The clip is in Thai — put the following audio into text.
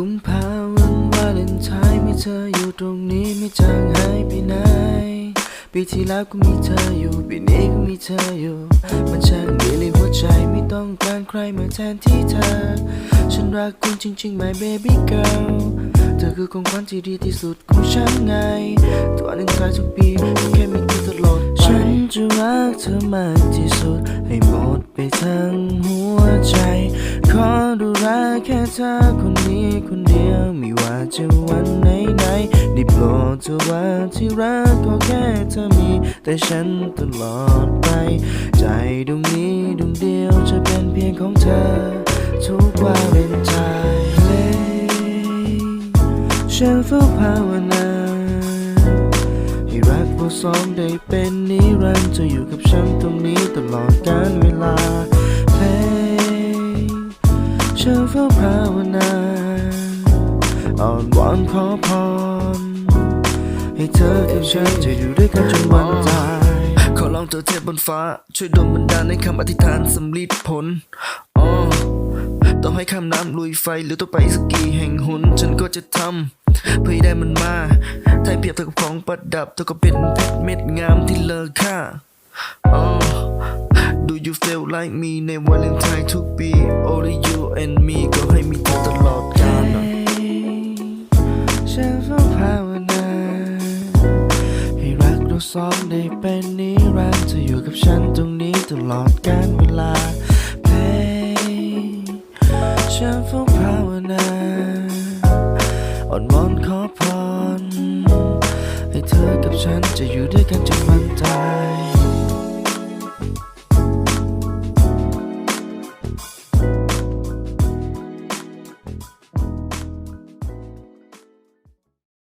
กุมภาวันวาเลนไทน์มีเธออยู่ตรงนี้ไม่จางหายไปไหนปีที่แล้วก็มีเธออยู่ ปีนี้ก็มีเธออยู่ มันช่างดีเลยหัวใจไม่ต้องการใครมาแทนที่เธอ ฉันรักคุณจริงๆ my baby girl เธอคือของขวัญที่ดีที่สุดของฉันไง ตัวหนึ่งคายทุกปีก็แค่มีเธอตลอดฉันจะรักเธอมากที่สุด ให้หมดไปทั้งหัวใจ ขอดูแลแค่เธอคนนี้คนเดียวไม่ว่าจะวันไหนไหนได้โปรดเธอว่าที่รักก็แค่เธอมี แต่ฉันตลอดไป ใจดวงนี้ดวงเดียวจะเป็นเพียงของเธอ ทุกวาเลนไทน์เลยฉันเฝ้าภาวนาให้รักเราสองได้เป็นนิรันดร์จะอยู่กับฉันตรงนี้ตลอดกาลเวลา เฝ้าภาวนาอ่อนวอนขอพร ให้เธอกับฉันจะอยู่ด้วยกันจนวันตายขอร้องเธอเทพบนฟ้า ช่วยดลบันดาลในคำอธิษฐานสำลิดผลอ๋อต้องให้ข้ามน้ำลุยไฟหรือต้องไปสกกี่แห่งหุนฉันก็จะทำเพื่อได้มันมาถ้าเปรียบเท่ากับของประดับเท่ากับเป็นเพชรเม็ดงามที่เลอค่าอ๋อ you feel like me ในวาเลนไทน์ทุกปี Only you and me ก็ให้มีเธอตลอดกาลนะฉันเฝ้าภาวนาให้รักเราสองได้เป็นนิรันดร์จะอยู่กับฉันตรงนี้ตลอดกาลเวลาเพลงฉันเฝ้าภาวนาอ่อนวอนขอพรให้เธอกับฉันจะอยู่ด้วยกันจนวันตาย